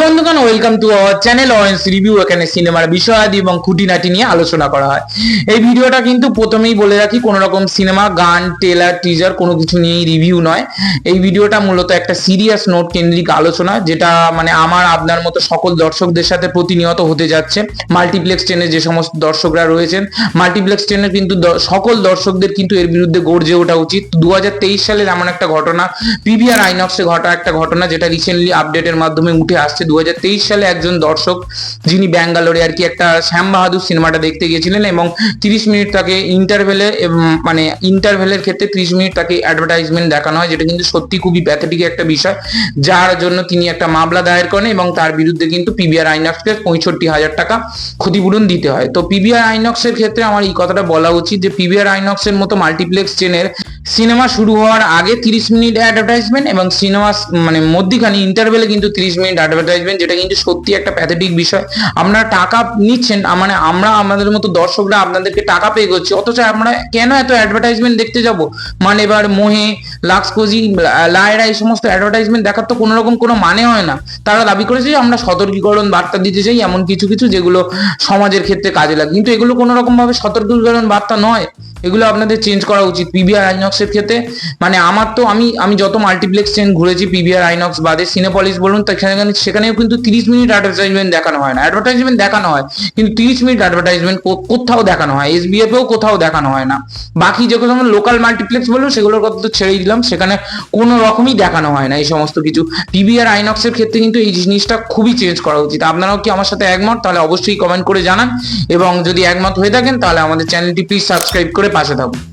বন্ধুগণ welcome to our channel অরেন্স review এখানে সিনেমার বিষয়াদি এবং খুঁটিনাটি নিয়ে আলোচনা করা হয়। এই ভিডিওটা কিন্তু প্রথমেই বলে রাখি, কোনো রকম সিনেমা গান টেলার টিজার কোনো কিছু নিয়েই রিভিউ নয়। এই ভিডিওটা মূলত একটা সিরিয়াস নোট কেন্দ্রিক আলোচনা, যেটা মানে আমার, আপনার মতো সকল দর্শকদের সাথে প্রতিনিয়ত হতে যাচ্ছে। মাল্টিপ্লেক্স ট্রেনে যে সমস্ত দর্শকরা রয়েছেন মাল্টিপ্লেক্স ট্রেনের কিন্তু সকল দর্শকদের কিন্তু এর বিরুদ্ধে গর্জে ওঠা উচিত। দু হাজার তেইশ সালের এমন একটা ঘটনা পিভিআর আইনক্সে ঘটা একটা ঘটনা, যেটা রিসেন্টলি আপডেটের মাধ্যমে উঠে আসছে। দু সালে একজন দর্শক যিনি ব্যাঙ্গালোরে আর কি একটা শ্যাম বাহাদুর সিনেমাটা দেখতে গিয়েছিলেন এবং তিরিশ মিনিট তাকে ইন্টারভেলে মানে ইন্টারভেলের ক্ষেত্রে ত্রিশ মিনিট তাকে অ্যাডভার্টাইজমেন্ট দেখানো হয়, যেটা কিন্তু সত্যি খুবই প্যাথেটিক একটা বিষয়, যার জন্য তিনি একটা মামলা দায়ের করেন এবং তার বিরুদ্ধে কিন্তু পিবিআর আইনক্সকে পঁয়ষট্টি হাজার টাকা ক্ষতিপূরণ দিতে হয়। তো পিবিআর আইনক্সের ক্ষেত্রে আমার এই কথাটা বলা উচিত যে পিবিআর আইনক্সের মতো মাল্টিপ্লেক্স চেনের সিনেমা শুরু হওয়ার আগে তিরিশ মিনিট অ্যাডভার্টাইজমেন্ট এবং সিনেমা মানে মধ্যিখানে ইন্টারভেলে কিন্তু তিরিশ মিনিট অ্যাডভার্টাইজমেন্ট যেটা কিন্তু সত্যি একটা প্যাথেটিক বিষয়। আপনারা টাকা নিচ্ছেন মানে আমরা আমাদের মতো দর্শকরা আপনাদেরকে টাকা পে করছি, অথচ আমরা কেন এত অ্যাডভার্টাইজমেন্ট দেখতে যাব? মানে এবার মোহে, লাক্সকোজি, লায়রা, এই সমস্ত অ্যাডভার্টাইজমেন্ট দেখার তো কোনো রকম কোনো মানে হয় না। তারা দাবি করেছে যে আমরা সতর্কীকরণ বার্তা দিতে চাই, এমন কিছু কিছু যেগুলো সমাজের ক্ষেত্রে কাজে লাগে। কিন্তু এগুলো কোনো রকম ভাবে সতর্কীকরণ বার্তা নয়। এগুলো আপনাদের চেঞ্জ করা উচিত। পিভিআর আইনক্সের ক্ষেত্রে মানে আমার তো আমি আমি যত মাল্টিপ্লেক্স চেন ঘুরেছি পিভিআর আইনক্স বাদে সিনেপলিস বলুন সেখানে, সেখানেও কিন্তু তিরিশ মিনিট অ্যাডভার্টাইজমেন্ট দেখানো হয় না। অ্যাডভার্টাইজমেন্ট দেখানো হয়, কিন্তু তিরিশ মিনিট অ্যাডভার্টাইজমেন্ট কোথাও দেখানো হয় এস এসবিএফেও কোথাও দেখানো হয় না। বাকি যে কোনো লোকাল মাল্টিপ্লেক্স বলুন, সেগুলোর কথা তো ছেড়েই দিলাম, সেখানে কোনো রকমই দেখানো হয় না এই সমস্ত কিছু। পিভিআর আইনক্সের ক্ষেত্রে কিন্তু এই জিনিসটা খুবই চেঞ্জ করা উচিত। আপনারাও কি আমার সাথে একমত? তাহলে অবশ্যই কমেন্ট করে জানান, এবং যদি একমত হয়ে থাকেন, তাহলে আমাদের চ্যানেলটি প্লিজ সাবস্ক্রাইব করে পাশে থাকুন।